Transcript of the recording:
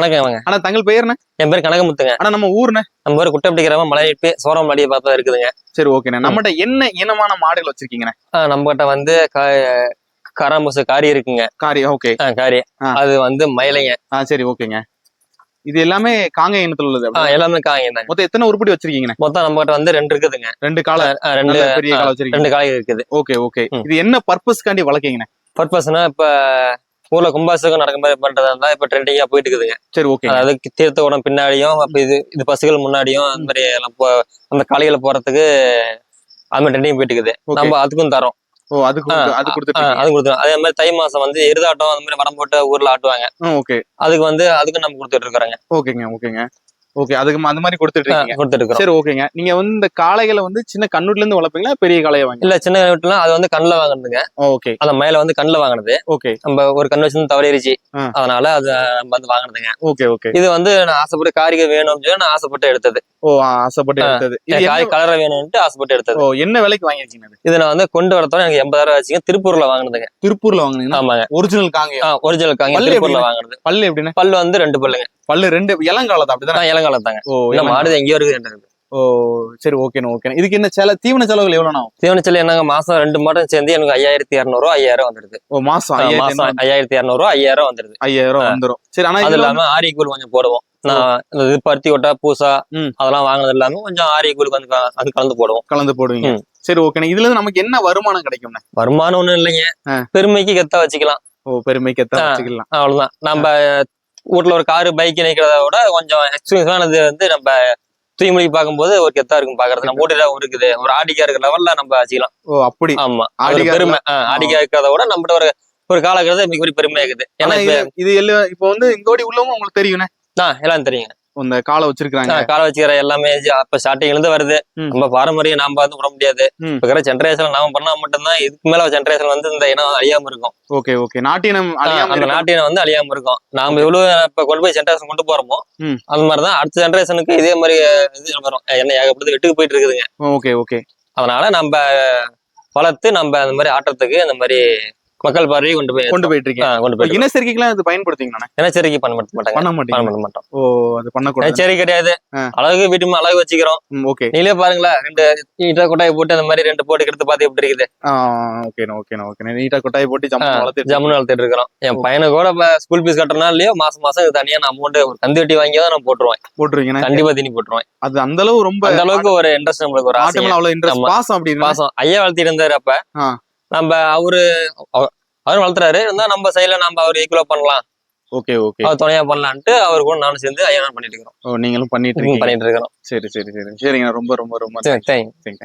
வணக்கம் வாங்க. ஆனா தங்கள் பெயர்ண்ணே என் பேர் கனகமுத்துங்க. ஆனா நம்ம ஊர்ண்ணே? நம்ம பேர் குட்டப்பட்டி கிராமம் மலையீட்டு சோரம் மடியை பார்த்தா இருக்குதுங்க. சரி ஓகேண்ணே. நம்மகிட்ட என்ன இனமான மாடுகள் வச்சிருக்கீங்கண்ணே? ஆ, நம்ம கிட்ட வந்து கா- கராம்பூசு காரி இருக்குங்க. காரி ஓகே. காரி. அது வந்து மயிலைங்க. ஆ சரி ஓகேங்க. இது எல்லாமே காங்க இனத்துல உள்ளது. எல்லாமே காய்ங்க தாங்க. மொத்தம் எத்தனை உருப்படி வச்சிருக்கீங்கண்ணே? மொத்தம் நம்ம கிட்ட வந்து ரெண்டு இருக்குதுங்க. ரெண்டு கால ரெண்டு பெரிய கால வச்சிருக்கீங்க. ரெண்டு காய் இருக்குது. Okay okay. இது என்ன பர்பஸ்க்காண்டி வளர்க்கீங்கண்ணே? பர்பஸ்னா இப்ப ஊர்ல கும்பாசுகம் நடக்க மாதிரி பண்றதா இப்ப ட்ரெண்டிங்கா போயிட்டு இருக்குதுங்க சரி ஓகே அதாவது தீர்த்த உடம் பின்னாடியும் அப்ப இது இது பசுகள் முன்னாடியும் அந்த மாதிரி எல்லாம் அந்த காளைகளை போறதுக்கு அது மாதிரி ட்ரெண்டிங் போயிட்டு இருக்குது. நம்ம அதுக்கும் தரோம். ஓ அது கொடுத்து- அது மாதிரி தை மாசம் வந்து எருதாட்டம் அந்த மாதிரி வரம் போட்டு ஊர்ல ஆட்டுவாங்க. ஓகே. அதுக்கு வந்து அதுக்கு நம்ம கொடுத்துட்டு இருக்கிறோங்க. ஓகேங்க ஓகேங்க. ஓகே அதுக்கு அந்த மாதிரி கொடுத்துட்டு இருக்கீங்க கொடுத்துட்டு சரி ஓகேங்க நீங்க வந்து இந்த காளைகளை வந்து சின்ன கண்ணுட்ல இருந்து வளர்ப்பீங்களா பெரிய காளையை வாங்கி இல்ல சின்ன வீட்டுலாம் அது வந்து கண்ணுல வாங்குனதுங்க. ஓகே அந்த மயில வந்து கண்ணுல வாங்கினது. ஓகே நம்ம ஒரு கண்ணு வச்சு தவறிடுச்சு. அதனால அது நம்ம வந்து வாங்கினதுங்க. ஓகே ஓகே இது வந்து நான் ஆசைப்பட்டு காரிகை வேணும்னு சொல்லி நான் ஆசைப்பட்டு எடுத்தது. ஓ ஆசைப்பட்டு. எடுத்தது. காய் கலரை வேணும்ட்டு ஆசைப்பட்டு எடுத்தது. ஓ என்ன விலைக்கு வாங்கிருக்கீங்க இது? நான் வந்து கொண்டு வரத்தோட எனக்கு எண்பதாயிரம் வச்சுங்க திருப்பூர்ல வாங்கினதுங்க. திருப்பூர்ல வாங்குனீங்கன்னா ஆமாங்க. ஒரிஜினல் காங்க ஒரிஜினல் காங்க திருப்பூர்ல? வாங்கினது. பல்லு எப்படின்னா பல்லு வந்து ரெண்டு பல்லுங்க. பல்லு ரெண்டு இளங்காலத்தை அப்படிதானே? நான் இளங்காலம் தாங்க ஓ இல்ல இளங்காலம். மாடு எங்கேயோ இருக்குது. ஓ சரி ஓகேண்ணா ஓகேண்ணா இதுக்கு என்ன செல தீவன செலவுகள் எவ்வளவு ஆகும் தீவனச்சல் என்னங்க மாசம் ரெண்டு மாதம் சேர்ந்து எனக்கு ஐயாயிரத்தி இரநூறுவா ஐயாயிரம் வந்துருது. ஓ மாசம் மாசம் ஐயாயிரத்தி இரநூறுவா ஐயாயிரம் வந்துருது. ஐயாயிரம் வந்துரும். சரி ஆனா அது இல்லாம ஆரியக்கூழ் கொஞ்சம் போடுவோம். நான் இந்த இது பருத்தி கொட்டை பூசா. அதெல்லாம் வாங்கினது இல்லாம கொஞ்சம் கொஞ்சம் க- அது கலந்து போடுவோம். கலந்து போடுவீங்க. சரி ஓகேண்ணா இதுல இருந்து நமக்கு என்ன வருமானம் கிடைக்கும்ண்ணே? வருமானம் ஒண்ணும் இல்லைங்க. பெருமைக்கு கெத்தா வச்சுக்கலாம். ஓ பெருமைக்கு ஆ. வச்சுக்கலாம். அவ்வளவுதான். நம்ம வீட்ல ஒரு காரு பைக் நிக்கிறத விட கொஞ்சம் எக்ஸ்பீரியன்ஸானது வந்து நம்ம தூய்மொழி பார்க்கும்போது ஒரு கெத்தா இருக்கும் பாக்குறது நம்ம வீட்டுல இருக்குது. ஒரு ஆடிக்கா இருக்கிற லெவல்ல நம்ம வச்சுக்கலாம். ஓ அப்படி. ஆமா. ஆடிக்கா பெருமை. ஆடிக்கா இருக்கிறத விட நம்மகிட்ட ஒரு ஒரு காலக்கிறது மிகப்பெரிய பெருமை இருக்குது ஏன்னா இது இப்போ வந்து இங்கோடி உள்ளவங்க உங்களுக்கு தெரியும்ண்ணே ஆ, எல்லாம் தெரியுங்க. இந்த காலை வச்சிருக்காங்க காலை வச்சுக்கிற எல்லாமே அப்ப ஸ்டார்டிங்ல இருந்து வருது. நம்ம பாரம்பரியம் நாம வந்து விட முடியாது. இருக்கிற ஜென்ரேஷன் நாம பண்ணா மட்டும்தான் இதுக்கு மேல ஜென்ரேஷன் வந்து இந்த இனம் அழியாம இருக்கும். Okay okay. நாட்டினம் அந்த. நாட்டினம் வந்து அழியாம இருக்கும். நாம எவ்வளவு இப்ப கொண்டு போய் ஜென்ரேஷன் கொண்டு போறோமோ. அந்த மாதிரிதான் அடுத்த ஜென்ரேஷனுக்கு இதே மாதிரி இது வரும். என்ன ஏகப்பட்டது வெட்டுக்கு போயிட்டு இருக்குதுங்க. Okay okay. அதனால நம்ம வளர்த்து நம்ம அந்த மாதிரி ஆட்டத்துக்கு அந்த மாதிரி மக்கள் பார்வையை கொண்டு போய் கொண்டு போயிட்டு இருக்கீங்க கொண்டு போய் இனச்சரிக்கைக்கெல்லாம் இது பயன்படுத்தீங்கண்ணே இனச்சரிக்கை பண்ண மாட்ட- மாட்டாங்க. பண்ண மாட்டீங்க பண்ண மாட்டோம். ஓ அது பண்ணக்கூடாது. இனச்சரிக்கை கிடையாது. அழகு வீட்டு அழகு வச்சுக்கிறோம். ஓகே. நீங்களே பாருங்களேன் ரெண்டு ஈட்டா கொட்டாய் போட்டு அந்த மாதிரி ரெண்டு போட்டு எடுத்து பார்த்து எப்படி இருக்குது? ஓகேண்ணா ஓகேண்ணா ஓகேண்ணா. நீட்டா கொட்டாய் போட்டு ஜம்மு வளர்த்துட்டு ஜம்முன்னு வளர்த்துட்டு இருக்கிறோம். என் பையனுக்கு கூட ஸ்கூல் ஃபீஸ் கட்டுறனா இல்லையோ மாசம் மாசம் இது தனியா நான் அமௌண்ட் ஒரு கந்து வெட்டி வாங்கி தான் நான் போட்டுருவேன் போட்டுருவீங்கண்ணே? கண்டிப்பா தீனி போட்டுருவேன் அது அந்த அளவு ரொம்ப அந்த அளவுக்கு ஒரு இன்ட்ரெஸ்ட் நம்மளுக்கு ஒரு ஆட்டமெல்லாம் அவ்வளவு இன்ட்ரெஸ்ட் ஆமா. பாசம் அப்படின்னு பாசம். ஐயா வளர்த்திட்டு இருந்தாரு அப்ப. நம்ம அவரு அவ- அவரும் வளர்த்துறாரு. இருந்தா நம்ம சைடுல நம்ம அவர் ஈக்குவலா பண்ணலாம். Okay okay. அவர் துணையா பண்ணலான்ட்டு அவர் கூட நானும் சேர்ந்து ஐயா பண்ணிட்டு இருக்கிறோம். ஓ நீங்களும் பண்ணிட்டு இருக்கீங்க. பண்ணிட்டு இருக்கிறோம். சரி சரி சரி. சரிங்க ரொம்ப ரொம்ப ரொம்ப you. தேங்க்ஸ்